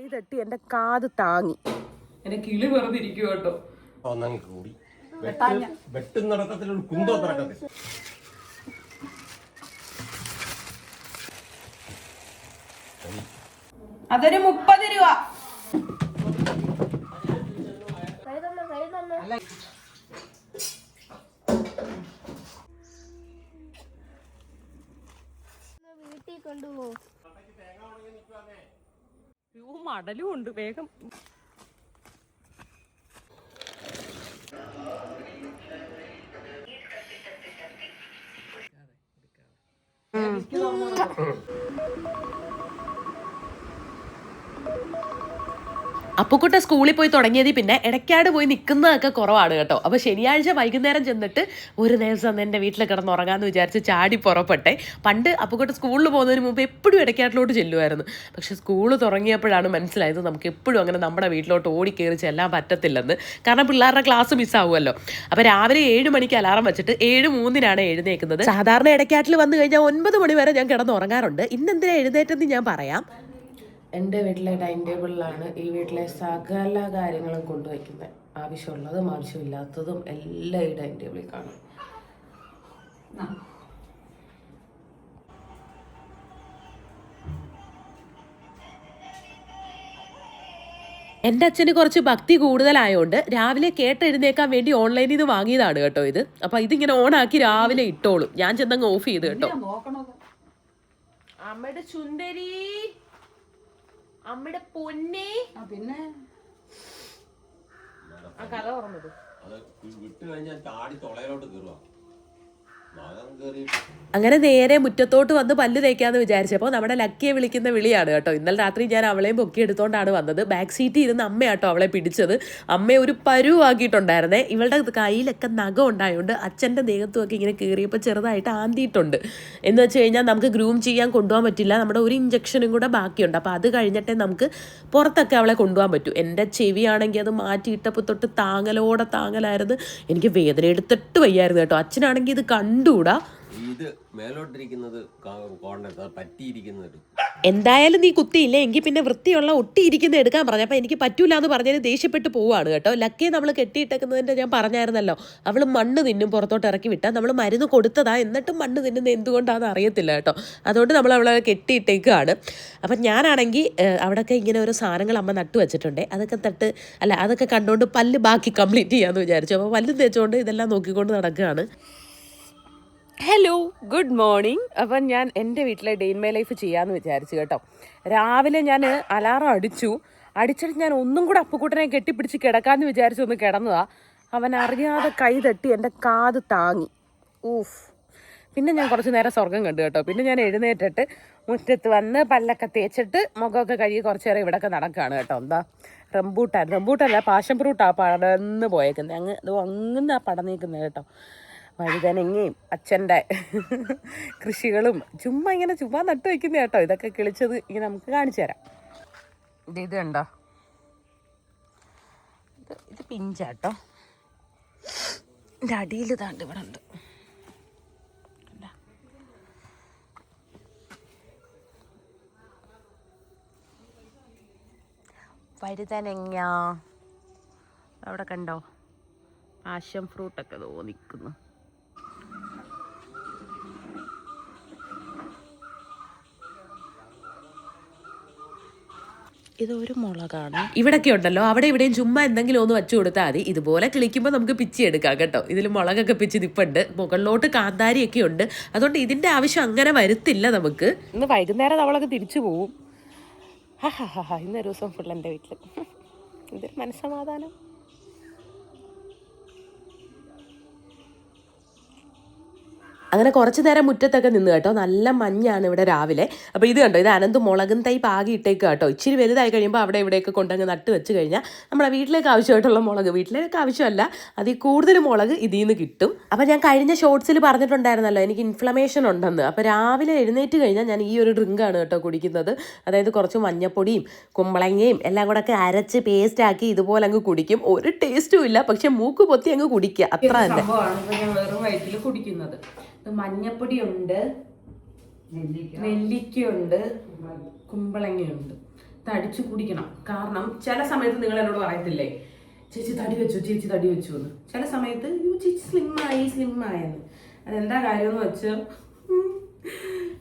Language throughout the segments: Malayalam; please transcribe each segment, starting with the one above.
കൈ തട്ടി എന്റെ കാത് താങ്ങി. എന്റെ കിളി വെറുതെ ഇരിക്കും കേട്ടോ. കൂടി. വെട്ട് കുന്തോ അതൊരു മുപ്പത് രൂപ. വീട്ടിൽ കൊണ്ടുപോകും അയ്യോ, മടലും ഉണ്ട്. വേഗം. അപ്പുക്കുട്ട സ്കൂളിൽ പോയി തുടങ്ങിയത് പിന്നെ ഇടയ്ക്കാട് പോയി നിൽക്കുന്നതൊക്കെ കുറവാണ് കേട്ടോ. അപ്പോൾ ശനിയാഴ്ച വൈകുന്നേരം ചെന്നിട്ട് ഒരു ദിവസം എന്റെ വീട്ടിൽ കിടന്ന് ഉറങ്ങാമെന്ന് വിചാരിച്ച് ചാടി പുറപ്പെട്ടെ. പണ്ട് അപ്പുക്കുട്ട സ്കൂളിൽ പോകുന്നതിന് മുമ്പ് എപ്പോഴും ഇടയ്ക്കാട്ടിലോട്ട് ചെല്ലുമായിരുന്നു. പക്ഷേ സ്കൂൾ തുടങ്ങിയപ്പോഴാണ് മനസ്സിലായത് നമുക്ക് എപ്പോഴും അങ്ങനെ നമ്മുടെ വീട്ടിലോട്ട് ഓടി കയറി ചെല്ലാൻ പറ്റത്തില്ലെന്ന്. കാരണം പിള്ളേരുടെ ക്ലാസ് മിസ്സാവുമല്ലോ അപ്പോൾ രാവിലെ ഏഴ് മണിക്ക് അലാറം വെച്ചിട്ട് ഏഴ് മൂന്നിനാണ് എഴുന്നേക്കുന്നത് സാധാരണ ഇടയ്ക്കാട്ടിൽ വന്നു കഴിഞ്ഞാൽ ഒൻപത് മണി വരെ ഞാൻ കിടന്ന് ഉറങ്ങാറുണ്ട്. ഇന്നെന്തിനാ എഴുന്നേറ്റെന്ന് ഞാൻ പറയാം. എന്റെ വീട്ടിലെ ഡൈനിങ് ടേബിളിലാണ് ഈ വീട്ടിലെ സകല കാര്യങ്ങളും കൊണ്ടുവയ്ക്കുന്നത്. ആവശ്യമുള്ളതും ആവശ്യമില്ലാത്തതും എല്ലാം ഈ ഡൈനിങ് ടേബിളിൽ കാണും. എന്റെ അച്ഛന് കുറച്ച് ഭക്തി കൂടുതലായതുകൊണ്ട് രാവിലെ കേട്ടെഴുന്നേക്കാൻ വേണ്ടി ഓൺലൈനിൽ നിന്ന് വാങ്ങിയതാണ് കേട്ടോ ഇത്. അപ്പം ഇതിങ്ങനെ ഓണാക്കി രാവിലെ ഇട്ടോളും. ഞാൻ ചെന്നങ്ങ് ഓഫ് ചെയ്ത് കേട്ടോ. അമ്മയുടെ സുന്ദരി. അമ്മയുടെ പൊന്നെ. പിന്നെ? ആ കഥ ഓർമ്മത് അത് വിട്ട് കഴിഞ്ഞാൽ താടി തൊളയിലോട്ട് കയറുക അങ്ങനെ നേരെ മുറ്റത്തോട്ട് വന്ന് പല്ല് തേക്കാന്ന് വിചാരിച്ചപ്പോൾ നമ്മുടെ ലക്കിയെ വിളിക്കുന്ന വിളിയാണ് കേട്ടോ. ഇന്നലെ രാത്രി ഞാൻ അവളെയും പൊക്കി എടുത്തോണ്ടാണ് വന്നത്. ബാക്ക് സീറ്റിൽ ഇരുന്ന് അമ്മയാട്ടോ അവളെ പിടിച്ചത്. അമ്മ ഒരു പരുവാക്കിയിട്ടുണ്ടായിരുന്നേ. ഇവളുടെ കയ്യിലൊക്കെ നഖം ഉണ്ടായതുകൊണ്ട് അച്ഛന്റെ ദേഹത്തുമൊക്കെ ഇങ്ങനെ കീറിയപ്പോൾ ചെറുതായിട്ട് ആന്തിയിട്ടുണ്ട്. എന്ന് വെച്ച് കഴിഞ്ഞാൽ നമുക്ക് ഗ്രൂം ചെയ്യാൻ കൊണ്ടുപോകാൻ പറ്റില്ല. നമ്മുടെ ഒരു ഇഞ്ചക്ഷനും കൂടെ ബാക്കിയുണ്ട്. അപ്പോൾ അത് കഴിഞ്ഞിട്ടേ നമുക്ക് പുറത്തൊക്കെ അവളെ കൊണ്ടുപോകാൻ പറ്റൂ. എന്റെ ചെവിയാണെങ്കിൽ അത് മാറ്റിയിട്ടപ്പോൾ തൊട്ട് താങ്ങലോടെ താങ്ങലായിരുന്നു. എനിക്ക് വേദന എടുത്തിട്ട് വയ്യായിരുന്നു കേട്ടോ. അച്ഛനാണെങ്കിൽ ഇത് കണ്ടുകൂടാ. ഇത് മേലോട്ടിരിക്കുന്നത് പറ്റിയിരിക്കുന്നത് എന്തായാലും നീ കുത്തിയില്ലേ? എങ്കിൽ പിന്നെ വൃത്തിയുള്ള ഒട്ടിയിരിക്കുന്ന എടുക്കാൻ പറഞ്ഞു. അപ്പം എനിക്ക് പറ്റൂല എന്ന് പറഞ്ഞതിന് ദേഷ്യപ്പെട്ട് പോവാണ് കേട്ടോ. ലക്കേ നമ്മൾ കെട്ടിയിട്ടേക്കുന്നതിന്റെ ഞാൻ പറഞ്ഞായിരുന്നല്ലോ. അവൾ മണ്ണ് തിന്നും പുറത്തോട്ട് ഇറക്കി വിട്ടാൽ നമ്മൾ മരുന്ന് കൊടുത്തതാ. എന്നിട്ടും മണ്ണ് തിന്നുന്ന എന്തുകൊണ്ടാണെന്ന് അറിയത്തില്ല കേട്ടോ. അതുകൊണ്ട് നമ്മൾ അവളെ കെട്ടിയിട്ടേക്കാണ്. അപ്പം ഞാനാണെങ്കിൽ അവിടെയൊക്കെ ഇങ്ങനെ ഓരോ സാധനങ്ങൾ അമ്മ നട്ടു വെച്ചിട്ടുണ്ട്. അതൊക്കെ തട്ട് അല്ല അതൊക്കെ കണ്ടുകൊണ്ട് പല്ല് ബാക്കി കംപ്ലീറ്റ് ചെയ്യാമെന്ന് വിചാരിച്ചു. അപ്പോൾ പല്ല് തേച്ചുകൊണ്ട് ഇതെല്ലാം നോക്കിക്കൊണ്ട് നടക്കുകയാണ് ഹലോ ഗുഡ് മോർണിംഗ് അപ്പം ഞാൻ എന്റെ വീട്ടിലെ ഡെയിൻ മൈ ലൈഫ് ചെയ്യാമെന്ന് വിചാരിച്ചു കേട്ടോ. രാവിലെ ഞാൻ അലാറം അടിച്ചു. അടിച്ചിട്ട് ഞാൻ ഒന്നും കൂടെ അപ്പുക്കുട്ടനെ കെട്ടിപ്പിടിച്ച് കിടക്കാമെന്ന് വിചാരിച്ചു ഒന്ന് കിടന്നതാ. അവൻ അറിയാതെ കൈ തട്ടി എന്റെ കാത് താങ്ങി. ഊഫ്. പിന്നെ ഞാൻ കുറച്ച് നേരം സ്വർഗം കണ്ടു കേട്ടോ. പിന്നെ ഞാൻ എഴുന്നേറ്റിട്ട് മുറ്റത്ത് വന്ന് പല്ലൊക്കെ തേച്ചിട്ട് മുഖമൊക്കെ കഴുകി കുറച്ച് നേരം ഇവിടെയൊക്കെ നടക്കുകയാണ് കേട്ടോ. എന്താ? റംബൂട്ടാൻ. റംബൂട്ടല്ല പാഷൻ ഫ്രൂട്ടാണ് പടന്ന് പോയേക്കുന്നത് അങ്ങ് അത് അങ്ങനെ പടന്നേക്കുന്നത് കേട്ടോ. വഴുതനങ്ങയും അച്ഛന്റെ കൃഷികളും ചുമ്മാ ഇങ്ങനെ ചുമ്മാ നട്ട് വയ്ക്കുന്ന കേട്ടോ. ഇതൊക്കെ കിളിച്ചത് ഇങ്ങനെ നമുക്ക് കാണിച്ചു തരാം. ഇത് കണ്ടോ? ഇത് പിഞ്ചാട്ടോ. ഇതിന്റെ അടിയിൽ താണ്ട് ഇവിടെ ഉണ്ട്. കണ്ടോ? വഴുതനങ്ങ. അവിടെ കണ്ടോ? പാഷൻ ഫ്രൂട്ടൊക്കെ തോ ഇതൊരു മുളകാണ്. ഇവിടൊക്കെ ഉണ്ടല്ലോ അവിടെ ഇവിടെയും ചുമ്മാ എന്തെങ്കിലും ഒന്ന് വെച്ചു കൊടുത്താൽ മതി. ഇതുപോലെ കിളിക്കുമ്പോൾ നമുക്ക് പിച്ചി എടുക്കാം കേട്ടോ. ഇതിൽ മുളകൊക്കെ പിച്ചി നിപ്പുണ്ട്. മുകളിലോട്ട് കാന്താരിയൊക്കെ ഉണ്ട്. അതുകൊണ്ട് ഇതിന്റെ ആവശ്യം അങ്ങനെ വരുത്തില്ല നമുക്ക്. ഇന്ന് വൈകുന്നേരം നമ്മളൊക്കെ തിരിച്ചു പോവും. ഇന്നൊരു ദിവസം ഫുൾ എന്റെ വീട്ടിൽ ഇതൊരു മനസ്സമാധാനം. അങ്ങനെ കുറച്ച് നേരം മുറ്റത്തൊക്കെ നിന്ന് കേട്ടോ. നല്ല മഞ്ഞാണ് ഇവിടെ രാവിലെ. അപ്പോൾ ഇത് കണ്ടോ? ഇത് അനന്ത് മുളകും തൈ പാകി ഇട്ടേക്ക് കേട്ടോ. ഇച്ചിരി വലുതായി കഴിയുമ്പോൾ അവിടെ ഇവിടെയൊക്കെ കൊണ്ടങ്ങ് നട്ട് വെച്ച് കഴിഞ്ഞാൽ നമ്മുടെ വീട്ടിലേക്ക് ആവശ്യമായിട്ടുള്ള മുളക്. വീട്ടിലേക്ക് ആവശ്യമല്ല. അതിൽ കൂടുതൽ മുളക് ഇതിൽ നിന്ന് കിട്ടും. അപ്പോൾ ഞാൻ കഴിഞ്ഞ ഷോർട്സിൽ പറഞ്ഞിട്ടുണ്ടായിരുന്നല്ലോ എനിക്ക് ഇൻഫ്ലമേഷൻ ഉണ്ടെന്ന്. അപ്പോൾ രാവിലെ എഴുന്നേറ്റ് കഴിഞ്ഞാൽ ഞാൻ ഈ ഒരു ഡ്രിങ്കാണ് കേട്ടോ കുടിക്കുന്നത്. അതായത് കുറച്ച് മഞ്ഞപ്പൊടിയും കുമ്പളങ്ങയും എല്ലാം കൂടെ ഒക്കെ അരച്ച് പേസ്റ്റ് ആക്കി ഇതുപോലെ അങ്ങ് കുടിക്കും. ഒരു ടേസ്റ്റും ഇല്ല. പക്ഷെ മൂക്ക് പൊത്തി അങ്ങ് കുടിക്കുക. അത്ര തന്നെ. കുടിക്കുന്നത്. മഞ്ഞപ്പൊടിയുണ്ട് നെല്ലിക്കയുണ്ട് കുമ്പളങ്ങയുണ്ട്. തടിച്ചു കുടിക്കണം. കാരണം ചില സമയത്ത് നിങ്ങൾ എന്നോട് പറയത്തില്ലേ ചേച്ചി തടി വെച്ചു ചേച്ചി തടി വെച്ചു എന്ന്. ചില സമയത്ത് യു ചേച്ചി സ്ലിം ആയി സ്ലിം ആയെന്ന് അതെന്താ കാര്യമെന്ന് വെച്ചാൽ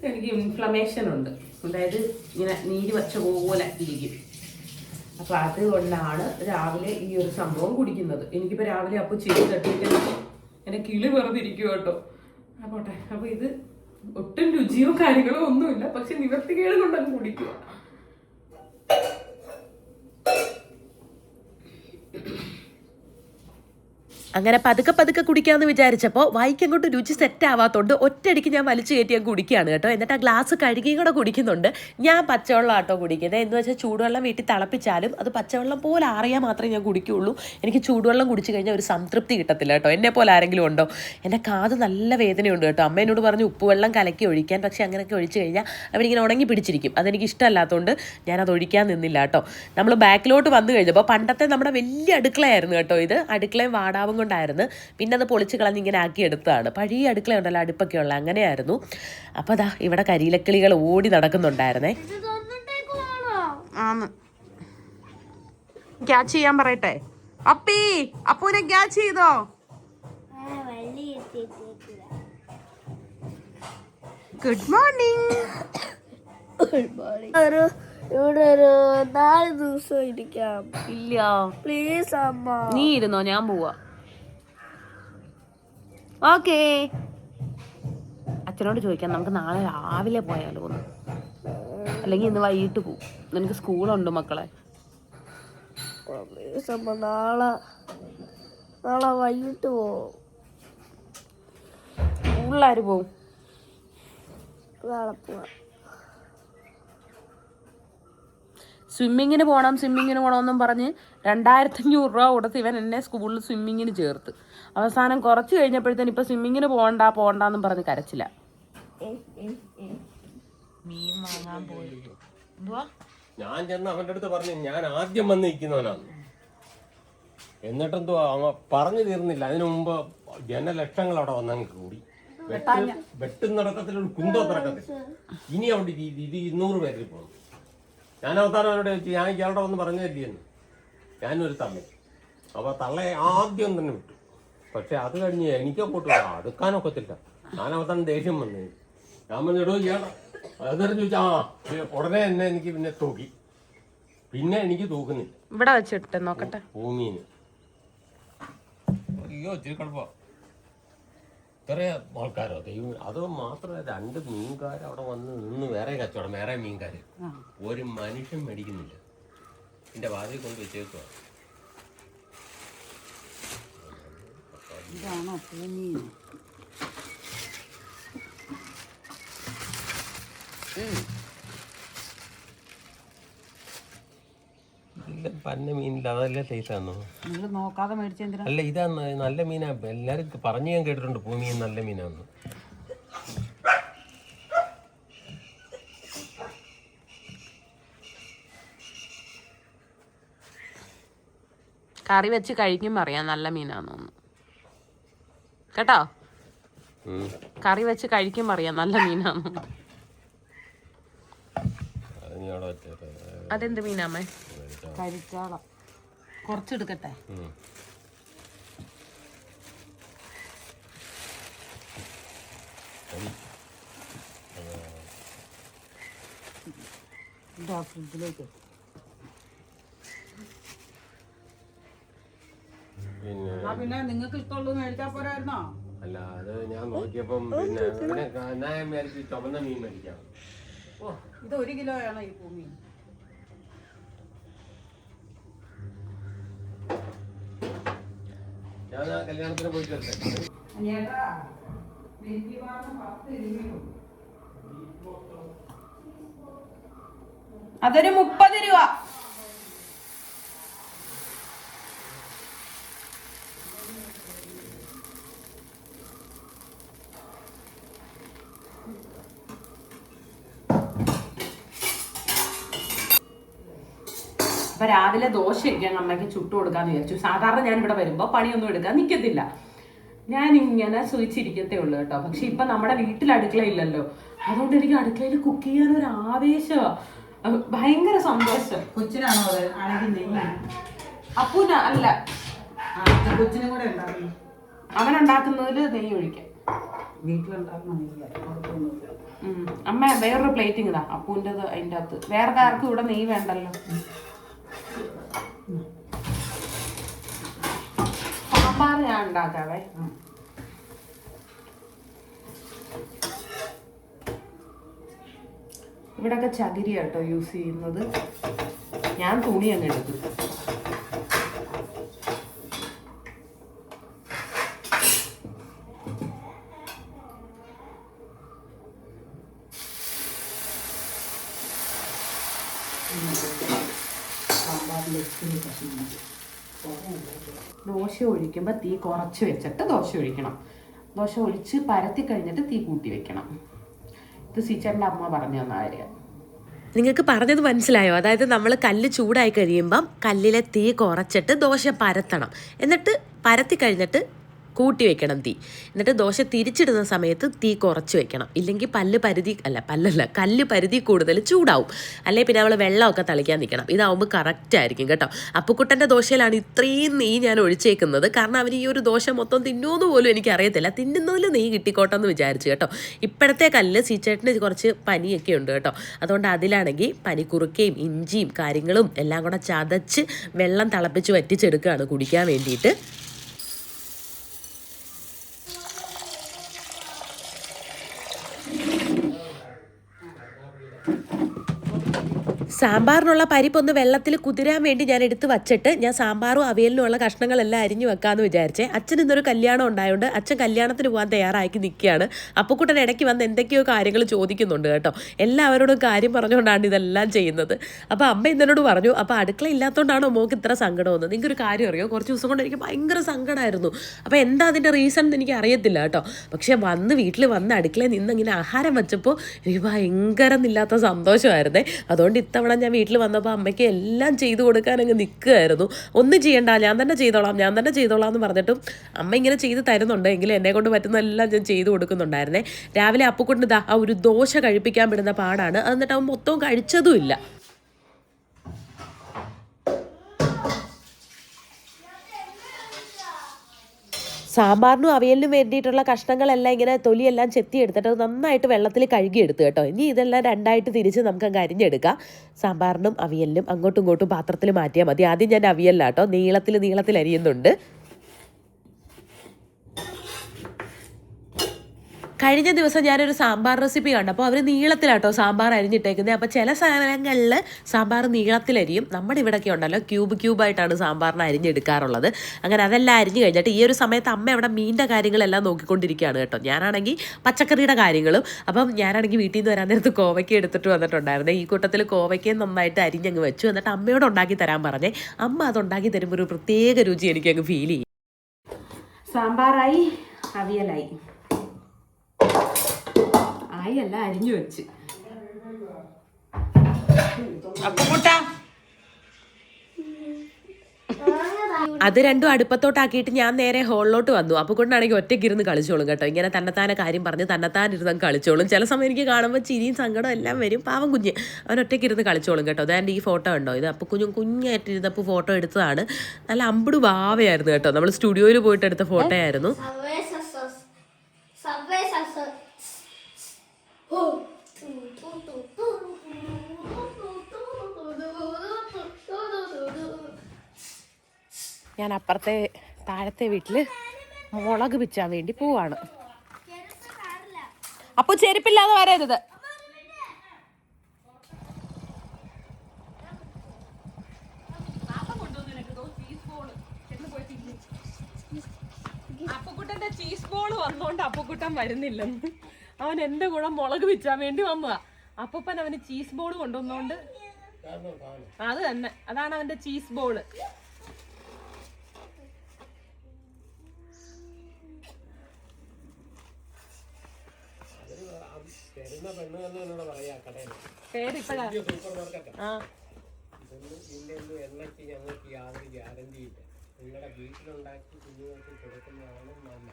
എനിക്ക് ഇൻഫ്ലമേഷൻ ഉണ്ട്. അതായത് ഇങ്ങനെ നീര് വച്ച പോലെ ഇരിക്കും. അപ്പൊ അതുകൊണ്ടാണ് രാവിലെ ഈ ഒരു സംഭവം കുടിക്കുന്നത്. എനിക്കിപ്പോ രാവിലെ അപ്പൊ ചേച്ചി തട്ടിയിട്ട് എന്നെ കിളി വെറുതെ ഇരിക്കും കേട്ടോ. അപ്പോട്ടെ അപ്പൊ ഇത് ഒട്ടും രുചിയോ കാര്യങ്ങളോ ഒന്നുമില്ല. പക്ഷെ നിവർത്തികേട് കൊണ്ടങ്ങ് കുടിക്കുക. അങ്ങനെ പതുക്കെ പതുക്കെ കുടിക്കാമെന്ന് വിചാരിച്ചപ്പോൾ വായിക്കങ്ങോട്ട് രുചി സെറ്റ് ആവാത്തോണ്ട് ഒറ്റയടിക്ക് ഞാൻ വലിച്ചു കയറ്റി ഞാൻ കുടിക്കുകയാണ് കേട്ടോ. എന്നിട്ട് ആ ഗ്ലാസ് കഴുകിയും കൂടെ കുടിക്കുന്നുണ്ട്. ഞാൻ പച്ചവെള്ളം ആട്ടോ കുടിക്കുന്നത്. എന്ന് വെച്ചാൽ ചൂടുവെള്ളം വീട്ടിൽ തിളപ്പിച്ചാലും അത് പച്ചവെള്ളം പോലെ അറിയാൻ മാത്രമേ ഞാൻ കുടിക്കുകയുള്ളൂ. എനിക്ക് ചൂടുവെള്ളം കുടിച്ചു കഴിഞ്ഞാൽ ഒരു സംതൃപ്തി കിട്ടത്തില്ല കേട്ടോ. എന്നെ പോലെ ആരെങ്കിലും ഉണ്ടോ? എന്റെ കാത് നല്ല വേദനയുണ്ട് കേട്ടോ. അമ്മ എന്നോട് പറഞ്ഞു ഉപ്പുവെള്ളം കലക്കി ഒഴിക്കാൻ. പക്ഷേ അങ്ങനെയൊക്കെ ഒഴിച്ചു കഴിഞ്ഞാൽ അവരിങ്ങനെ ഉണങ്ങി പിടിച്ചിരിക്കും. അതെനിക്ക് ഇഷ്ടമല്ലാത്തതുകൊണ്ട് ഞാനത് ഒഴിക്കാൻ നിന്നില്ല കേട്ടോ. നമ്മൾ ബാക്കിലോട്ട് വന്നു കഴിഞ്ഞപ്പോൾ പണ്ടത്തെ നമ്മുടെ വലിയ അടുക്കളയായിരുന്നു കേട്ടോ ഇത്. അടുക്കളയും വാടാവും കൊണ്ടായിരുന്നു. പിന്നെ അത് പൊളിച്ച് കളഞ്ഞ് ഇങ്ങനെ ആക്കി എടുത്തതാണ്. പഴയ അടുക്കള ഉണ്ടല്ലോ അടുപ്പൊക്കെ ഉള്ള അങ്ങനെയായിരുന്നു. അപ്പോൾ അതാ ഇവിടെ കരിയിലക്കിളികൾ ഓടി നടക്കുന്നുണ്ടായിരുന്നേ. ആന്ന്. ക്യാച്ച് ചെയ്യാൻ പറയട്ടെ. അപ്പി അപ്പൂനെ ക്യാച്ച് ചെയ്തോ? ആ വള്ളി എത്തിയിട്ടേക്കില്ല ഗുഡ് മോർണിംഗ് ഒരു ഇവിടെ ഒരു നാല് ദിവസം ഇരിക്കാം. ഇല്ല. പ്ലീസ് അമ്മ. നീ ഇരുന്നോ? ഞാൻ പോവാ. ഓക്കേ. അച്ഛനോട് ചോദിക്കാം നമുക്ക് നാളെ രാവിലെ പോയാലോ ഒന്ന് അല്ലെങ്കിൽ ഇന്ന് വൈകിട്ട് പോവും. നിനക്ക് സ്കൂളുണ്ട് മക്കളെ. നാളെ നാളെ വൈകിട്ട് പോവും. സ്കൂളിലാര് പോവും? നാളെ പോവാം. സ്വിമ്മിങ്ങിന് പോകണം സ്വിമ്മിങ്ങിന് പോകണമെന്നും പറഞ്ഞ് രണ്ടായിരത്തി അഞ്ഞൂറ് രൂപ കൊടുത്ത് ഇവൻ എന്നെ സ്കൂളിൽ സ്വിമ്മിങ്ങിന് ചേർത്ത്. അവസാനം കുറച്ച് കഴിഞ്ഞപ്പോഴത്തേന് ഇപ്പം സ്വിമ്മിങ്ങിന് പോകണ്ട പോകണ്ടെന്നും പറഞ്ഞ് കരച്ചില്ല മീൻ വാങ്ങാൻ പോയി. ഞാൻ ചെന്ന് അവന്റെ അടുത്ത് പറഞ്ഞു ഞാൻ ആദ്യം വന്ന് നിൽക്കുന്നവനാണ് എന്നിട്ടെന്തോ അവ പറഞ്ഞു തീർന്നില്ല. അതിനു മുമ്പ് ജനലക്ഷങ്ങൾ അവിടെ വന്നങ്ങ് കൂടി. വെട്ടുന്നടക്കത്തിലൊരു ഒരു കുന്തോ തുടക്കത്തിൽ ഇനി അവിടെ ഇരുന്നൂറ് പേരിൽ പോകുന്നു ഞാൻ അവതാരം അവരോട് ചോദിച്ചു ഞാൻ ഇയാളുടെ വന്ന് പറഞ്ഞു തരില്ലെന്ന് ഞാനൊരു തള്ളി. അപ്പോൾ തള്ളയെ ആദ്യം തന്നെ വിട്ടു. പക്ഷെ അത് കഴിഞ്ഞ് എനിക്ക് പോട്ട് അടുക്കാനൊക്കത്തില്ല ഞാൻ അവസാനം ദേഷ്യം വന്നു. ഞാൻ പറഞ്ഞു ഇടോ ഇയാളെ അതെന്ന് ചോദിച്ചാ ഉടനെ തന്നെ എനിക്ക് പിന്നെ തൂക്കി. പിന്നെ എനിക്ക് തൂക്കുന്നില്ല. ഇവിടെ വെച്ചിട്ട് നോക്കട്ടെ. ഭൂമിന് അയ്യോ ഇച്ചിരി കുഴപ്പ ഇത്ര ആൾക്കാരോ? ദൈവം അത് മാത്രമല്ല രണ്ട് മീൻകാർ അവിടെ വന്ന് നിന്ന് വേറെ കച്ചവടം വേറെ മീൻകാർ ഒരു മനുഷ്യൻ മേടിക്കുന്നില്ല. എന്റെ വാതിൽ കൊണ്ട് വെച്ചേക്കുക ഇതാണോ പൂമീൻ? ഇല്ല പന്ന മീനില്ല. അതല്ല സൈസാണോ നിങ്ങൾ നോക്കാതെ മേടിച്ചെന്തിനാ അല്ല ഇതാ ന- നല്ല മീനാ. എല്ലാരും പറഞ്ഞു ഞാൻ കേട്ടിട്ടുണ്ട് ഭൂമി നല്ല മീനാന്ന്. കറി വെച്ച് കഴിക്കുമ്പോൾ അറിയാം നല്ല മീനാണെന്ന് കേട്ടോ. കറി വെച്ച് കഴിക്കുമ്പോൾ അറിയാം നല്ല മീനാണെന്ന് അതെന്ത് മീനാമ്മേ കരിച്ചാള. കുറച്ചെടുക്കട്ടെ. ഇതാ ഫ്രിഡ്ജിലേക്ക്. പിന്നെ നിങ്ങൾക്ക് ഇഷ്ടമുള്ളത് മേടിച്ചാൽ പോരായിരുന്നോ? അല്ല അത് ഞാൻ നോക്കിയപ്പം പിന്നെ ചുമന്ന മീൻ മേടിക്കാം. ഓ. ഇത് ഒരു കിലോയാണോ ഈ ഭൂമി. ഞാൻ കല്യാണത്തിന് പോയിട്ട് വരട്ടെ അതൊരു മുപ്പത് രൂപ. അപ്പൊ രാവിലെ ദോശയൊക്കെ ഇരിക്കാൻ അമ്മയ്ക്ക് ചുട്ടു കൊടുക്കാന്ന് വിചാരിച്ചു. സാധാരണ ഞാൻ ഇവിടെ വരുമ്പോ പണിയൊന്നും എടുക്കാൻ നിൽക്കത്തില്ല ഞാൻ ഇങ്ങനെ സൂചിച്ചിരിക്കത്തേ ഉള്ളൂ കേട്ടോ. പക്ഷെ ഇപ്പൊ നമ്മുടെ വീട്ടിൽ അടുക്കളയില്ലല്ലോ അതുകൊണ്ട് എനിക്ക് അടുക്കളയിൽ കുക്ക് ചെയ്യാൻ ഒരു ആവേശമാ ഭയങ്കര സന്തോഷം. കൊച്ചിനാണോ അപ്പൂന അല്ല. കൊച്ചിനും കൂടെ ഉണ്ടാക്കണം അവൻ ഉണ്ടാക്കുന്നതിൽ നെയ്യ് ഒഴിക്കാം. അമ്മ വേറൊരു പ്ലേറ്റിംഗ് ഇതാ. അപ്പൂന്റെ അതിന്റെ അകത്ത് വേറെ ആർക്കും ഇവിടെ നെയ്യ് വേണ്ടല്ലോ. സാമ്പാർ ഞാൻ ഉണ്ടാക്കാവേ. ഇവിടൊക്കെ ചകിരി കേട്ടോ യൂസ് ചെയ്യുന്നത്. ഞാൻ തുണി അങ്ങ് എടുക്കും. ഒഴിക്കുമ്പോൾ തീ കുറച്ച് വെച്ചിട്ട് ദോശ ഒഴിക്കണം. ദോശ ഒഴിച്ച് പരത്തി കഴിഞ്ഞിട്ട് തീ കൂട്ടി വെക്കണം. ഇത് സീച്ചറിന്റെ അമ്മ പറഞ്ഞു തന്ന കാര്യം. നിങ്ങൾക്ക് പറഞ്ഞത് മനസ്സിലായോ? അതായത് നമ്മൾ കല്ല് ചൂടായി കഴിയുമ്പം കല്ലിലെ തീ കുറച്ചിട്ട് ദോശ പരത്തണം. എന്നിട്ട് പരത്തി കഴിഞ്ഞിട്ട് കൂട്ടി വെക്കണം തീ. എന്നിട്ട് ദോശ തിരിച്ചിടുന്ന സമയത്ത് തീ കുറച്ച് വെക്കണം. ഇല്ലെങ്കിൽ പല്ല് പരിധി അല്ല പല്ലല്ല കല്ല് പരിധി കൂടുതൽ ചൂടാവും. അല്ലെങ്കിൽ പിന്നെ നമ്മൾ വെള്ളമൊക്കെ തളിക്കാൻ നിൽക്കണം ഇതാവുമ്പോൾ കറക്റ്റ് ആയിരിക്കും കേട്ടോ. അപ്പുക്കുട്ടന്റെ ദോശയിലാണ് ഇത്രയും നെയ്യ് ഞാൻ ഒഴിച്ചേക്കുന്നത്. കാരണം അവന് ഈ ഒരു ദോശ മൊത്തം തിന്നുമെന്ന് പോലും എനിക്ക് അറിയത്തില്ല തിന്നുന്നതിൽ നെയ്യ് കിട്ടിക്കോട്ടെ എന്ന് വിചാരിച്ചു കേട്ടോ. ഇപ്പോഴത്തെ കല്ല് സീച്ചേട്ടന് കുറച്ച് പനിയൊക്കെ ഉണ്ട് കേട്ടോ. അതുകൊണ്ട് അതിലാണെങ്കിൽ പനിക്കുറുക്കയും ഇഞ്ചിയും കാര്യങ്ങളും എല്ലാം കൂടെ ചതച്ച് വെള്ളം തിളപ്പിച്ച് വറ്റിച്ചെടുക്കുകയാണ് കുടിക്കാൻ വേണ്ടിയിട്ട്. സാമ്പാറിനുള്ള പരിപ്പൊന്ന് വെള്ളത്തിൽ കുതിരാൻ വേണ്ടി ഞാൻ എടുത്ത് വച്ചിട്ട് ഞാൻ സാമ്പാറും അവിയലിനുമുള്ള കഷ്ണങ്ങളെല്ലാം അരിഞ്ഞു വെക്കാമെന്ന് വിചാരിച്ചേ. അച്ഛൻ ഇന്നൊരു കല്യാണം ഉണ്ടായതുകൊണ്ട് അച്ഛൻ കല്യാണത്തിന് പോകാൻ തയ്യാറാക്കി നിൽക്കുകയാണ് അപ്പുക്കുട്ടൻ ഇടയ്ക്ക് വന്ന് എന്തൊക്കെയോ കാര്യങ്ങൾ ചോദിക്കുന്നുണ്ട് കേട്ടോ. എല്ലാവരോടും കാര്യം പറഞ്ഞുകൊണ്ടാണ് ഇതെല്ലാം ചെയ്യുന്നത്. അപ്പോൾ അമ്മ ഇന്നോട് പറഞ്ഞു അപ്പോൾ അടുക്കള ഇല്ലാത്തതുകൊണ്ടാണോ മോക്ക് ഇത്ര സങ്കടമെന്ന്? നിങ്ങൾക്കൊരു കാര്യം അറിയോ? കുറച്ച് ദിവസം കൊണ്ട് എനിക്ക് ഭയങ്കര സങ്കടമായിരുന്നു അപ്പോൾ എന്താ അതിന്റെ റീസൺ എന്ന് എനിക്ക് അറിയത്തില്ല കേട്ടോ. പക്ഷേ വന്ന് വീട്ടിൽ വന്ന് അടുക്കളയിൽ നിന്ന് ഇങ്ങനെ ആഹാരം വെച്ചപ്പോൾ എനിക്ക് ഭയങ്കര ഇല്ലാത്ത സന്തോഷമായിരുന്നേ. അതുകൊണ്ട് ഇത്തവണ ഞാൻ വീട്ടിൽ വന്നപ്പോൾ അമ്മയ്ക്ക് എല്ലാം ചെയ്തു കൊടുക്കാൻ അങ്ങ് നിൽക്കുകയായിരുന്നു ഒന്നും ചെയ്യണ്ട ഞാൻ തന്നെ ചെയ്തോളാം ഞാൻ തന്നെ ചെയ്തോളാം എന്ന് പറഞ്ഞിട്ടും അമ്മ ഇങ്ങനെ ചെയ്ത് തരുന്നുണ്ട് എങ്കിലും എന്നെ കൊണ്ട് പറ്റുന്നതെല്ലാം ഞാൻ ചെയ്തു കൊടുക്കുന്നുണ്ടായിരുന്നേ. രാവിലെ അപ്പുക്കൊണ്ട് ഇതാ ആ ഒരു ദോശ കഴിപ്പിക്കാൻ വിടുന്ന പാടാണ്. എന്നിട്ട് അവൻ മൊത്തവും കഴിച്ചതും ഇല്ല. സാമ്പാറിനും അവിയലിനും വേണ്ടിയിട്ടുള്ള കഷ്ണങ്ങളെല്ലാം ഇങ്ങനെ തൊലിയെല്ലാം ചെത്തി എടുത്തിട്ട് നന്നായിട്ട് വെള്ളത്തിൽ കഴുകിയെടുത്ത് കേട്ടോ. ഇനി ഇതെല്ലാം രണ്ടായിട്ട് തിരിച്ച് നമുക്ക് അരിഞ്ഞെടുക്കാം. സാമ്പാറിനും അവിയലിനും അങ്ങോട്ടും ഇങ്ങോട്ടും പാത്രത്തിൽ മാറ്റിയാൽ മതി. ആദ്യം ഞാൻ അവിയലിലാട്ടോ. നീളത്തിൽ നീളത്തിൽ അരിയുന്നുണ്ട്. കഴിഞ്ഞ ദിവസം ഞാനൊരു സാമ്പാർ റെസിപ്പി കണ്ടപ്പോൾ അവർ നീളത്തിലാട്ടോ സാമ്പാർ അരിഞ്ഞിട്ടേക്കുന്നത് അപ്പോൾ ചില സ്ഥലങ്ങളിൽ സാമ്പാർ നീളത്തിലരിയും. നമ്മുടെ ഇവിടെയൊക്കെ ഉണ്ടല്ലോ ക്യൂബ് ക്യൂബായിട്ടാണ് സാമ്പാറിന് അരിഞ്ഞെടുക്കാറുള്ളത്. അങ്ങനെ അതെല്ലാം അരിഞ്ഞു കഴിഞ്ഞിട്ട് ഈ ഒരു സമയത്ത് അമ്മ അവിടെ മീന്റെ കാര്യങ്ങളെല്ലാം നോക്കിക്കൊണ്ടിരിക്കുകയാണ് കേട്ടോ. ഞാനാണെങ്കിൽ പച്ചക്കറിയുടെ കാര്യങ്ങളും അപ്പം ഞാനാണെങ്കിൽ വീട്ടിൽ നിന്ന് വരാൻ നേരത്ത് കോവയ്ക്ക എടുത്തിട്ട് വന്നിട്ടുണ്ടായിരുന്നേ. ഈ കൂട്ടത്തിൽ കോവയ്ക്കയും നന്നായിട്ട് അരിഞ്ഞങ്ങ് വെച്ചു. എന്നിട്ട് അമ്മയോട് ഉണ്ടാക്കി തരാൻ പറഞ്ഞേ. അമ്മ അത് ഉണ്ടാക്കി തരുമ്പോൾ ഒരു പ്രത്യേക രുചി എനിക്കങ്ങ് ഫീൽ ചെയ്യും. സാമ്പാറായി അവിയലായി. അല്ല അരിഞ്ഞു വെച്ച്. അപ്പുകുട്ടാ അത് രണ്ടും അടുപ്പത്തോട്ടാക്കിയിട്ട് ഞാൻ നേരെ ഹോളിലോട്ട് വന്നു. അപ്പോൾ കൊണ്ടാണെങ്കിൽ ഒറ്റയ്ക്ക് ഇരുന്ന് കളിച്ചോളും കേട്ടോ. ഇങ്ങനെ തന്നെത്താനെ കാര്യം പറഞ്ഞ് തന്നെത്താൻ ഇരുന്ന് കളിച്ചോളും. ചില സമയം എനിക്ക് കാണുമ്പോൾ ചിരിയും സങ്കടം എല്ലാം വരും. പാവം കുഞ്ഞ്. അവൻ ഒറ്റയ്ക്ക് ഇരുന്ന് കളിച്ചോളും കേട്ടോ. അതായത് ഈ ഫോട്ടോ ഉണ്ടോ? ഇത് അപ്പോൾ കുഞ്ഞും കുഞ്ഞായിട്ടിരുന്നപ്പോൾ ഫോട്ടോ എടുത്തതാണ്. നല്ല അമ്പട് ഭാവയായിരുന്നു കേട്ടോ. നമ്മൾ സ്റ്റുഡിയോയിൽ പോയിട്ട് എടുത്ത ഫോട്ടോ ആയിരുന്നു ഞാൻ അപ്പുറത്തെ താഴത്തെ വീട്ടിൽ മുളക് പിച്ചാൻ വേണ്ടി പോവാണ്. അപ്പോൾ ചെരുപ്പില്ലാതെ വരരുത്. അപ്പുക്കുട്ടന്റെ ചീസ് ബോൾ വന്നോണ്ട് അപ്പുക്കുട്ടൻ വരുന്നില്ലെന്ന്. അവൻ എന്റെ കൂടെ മുളക് വിറ്റാൻ വേണ്ടി വന്നതാ. അപ്പൂപ്പൻ അവന് ചീസ് ബോൾ കൊണ്ടുവന്നോണ്ട് അത് തന്നെ. അതാണ് അവന്റെ ചീസ് ബോൾ ഞങ്ങൾക്ക് യാതൊരു ഗ്യാരണ്ടി ഇല്ല. നിങ്ങളുടെ വീട്ടിലുണ്ടാക്കി കുഞ്ഞുങ്ങൾക്ക് കൊടുക്കുന്നതാണ് നന്മ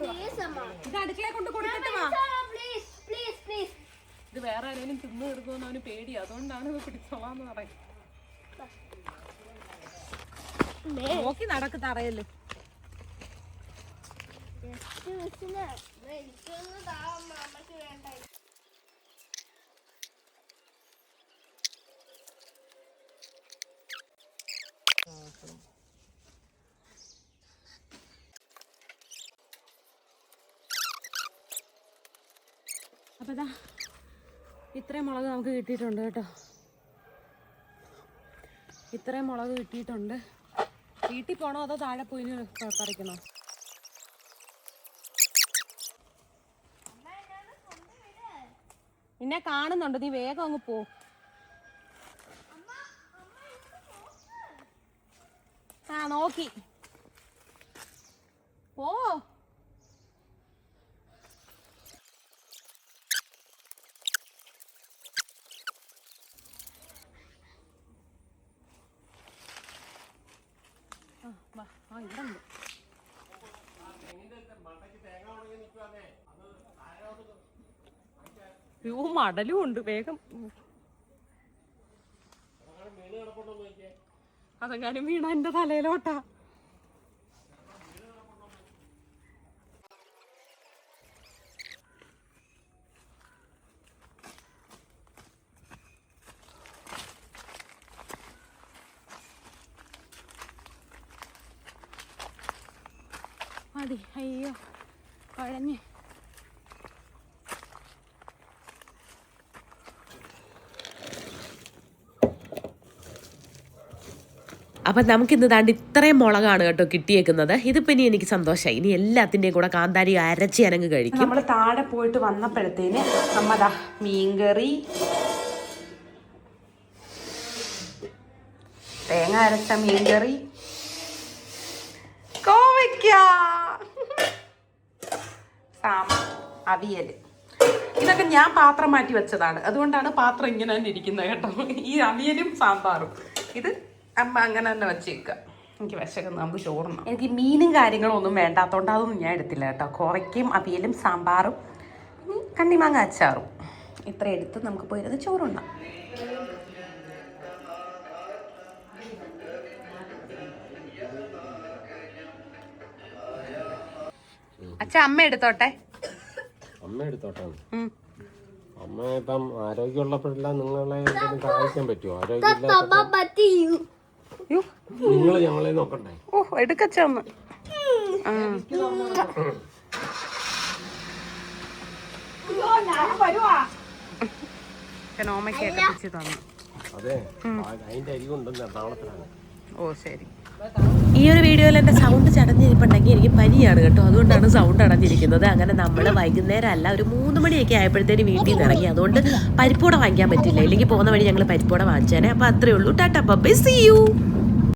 പ്ലീസ് അമ്മ. ഇത് അടുക്കളയെ കൊണ്ട് കൊടുത്തിട്ട് വാ. പ്ലീസ് പ്ലീസ് പ്ലീസ് ഇത് വേറെ ആരെങ്കിലും തിന്നു എടുക്കുമെന്ന് അവന് പേടി. അതുകൊണ്ടാണ് ഇത് പിടിച്ചോളാന്ന് പറയും നോക്കി നടക്ക് തറയൽ. ജസ്റ്റ് മിസ്സിന് എനിക്കൊന്ന് താ അമ്മ അമ്മയ്ക്ക് അപ്പോൾ ഇതാ ഇത്രയും മുളക് നമുക്ക് കിട്ടിയിട്ടുണ്ട് കേട്ടോ. ഇത്രയും മുളക് കിട്ടിയിട്ടുണ്ട്. വീട്ടിൽ പോണോ അതോ താഴെ പോയി പറിക്കണോ? നിന്നെ കാണുന്നുണ്ട് നീ വേഗം അങ്ങ് പോ. ആ നോക്കി പോ ഇവിടെ മടലും ഉണ്ട് വേഗം. അതെങ്ങാനും വീണ എന്റെ തലയിലോട്ടാ. മതി. അയ്യോ കുഴഞ്ഞ്. അപ്പം നമുക്കിന്ന് ദാണ്ട് ഇത്രയും മുളകാണ് കേട്ടോ കിട്ടിയേക്കുന്നത്. ഇത് ഇനി എനിക്ക് സന്തോഷമായി ഇനി എല്ലാത്തിന്റെയും കൂടെ കാന്താരി അരച്ച് അനങ്ങ് കഴിക്കും. നമ്മൾ താഴെ പോയിട്ട് വന്നപ്പോഴത്തേന് നമ്മതാ മീൻകറി. തേങ്ങ അരച്ച മീൻകറി. കോവയ്ക്ക! സാമ അവിയൽ ഇതൊക്കെ ഞാൻ പാത്രം മാറ്റി വെച്ചതാണ്. അതുകൊണ്ടാണ് പാത്രം ഇങ്ങനെ തന്നെ ഇരിക്കുന്നത് കേട്ടോ. ഈ അവിയലും സാമ്പാറും. ഇത് അമ്മ അങ്ങനെ തന്നെ വെച്ചേക്കുക എനിക്ക് വിശക്കുന്നു. നമുക്ക് ചോറണം എനിക്ക് മീനും കാര്യങ്ങളും ഒന്നും വേണ്ടാത്തോണ്ട് അതൊന്നും ഞാൻ എടുത്തില്ല കേട്ടോ. കുറയ്ക്കും അവിയലും സാമ്പാറും കണ്ണിമാങ്ങ അച്ചാറും. ഇത്ര എടുത്ത് നമുക്ക് പോയിരുന്ന് ചോറുണ്ണാം. അച്ഛ അമ്മ എടുത്തോട്ടെ? അമ്മ എടുത്തോട്ടെ? അമ്മ ഇപ്പം ആരോഗ്യമുള്ളപ്പോഴെല്ലാം നിങ്ങളെ എന്തെങ്കിലും സഹായിക്കാൻ പറ്റുമോ ആരോഗ്യം നിങ്ങൾ ഞങ്ങളെ നോക്കണ്ടേ? ഓ എടുക്കച്ചമ്മ പിടിച്ച് തന്നു. അതെ. അതിന്റെ അരിവുണ്ടെന്ന് എറണാകുളത്തിലാണ്. ഓ ശരി. ഈ ഒരു വീഡിയോയിൽ എന്റെ സൗണ്ട് ചടഞ്ഞിരിപ്പുണ്ടെങ്കിൽ എനിക്ക് പനിയാണ് കേട്ടോ. അതുകൊണ്ടാണ് സൗണ്ട് അടഞ്ഞിരിക്കുന്നത്. അങ്ങനെ നമ്മൾ വൈകുന്നേരം അല്ല ഒരു മൂന്ന് മണിയൊക്കെ ആയപ്പോഴത്തേന് വീട്ടിൽ നിന്ന് ഇറങ്ങി. അതുകൊണ്ട് പരിപ്പൂട വാങ്ങിക്കാൻ പറ്റില്ല. ഇല്ലെങ്കിൽ പോകുന്ന വഴി ഞങ്ങൾ പരിപ്പൂട വാങ്ങിച്ചേനെ. അപ്പോൾ അത്രേ ഉള്ളൂ. Tata by C U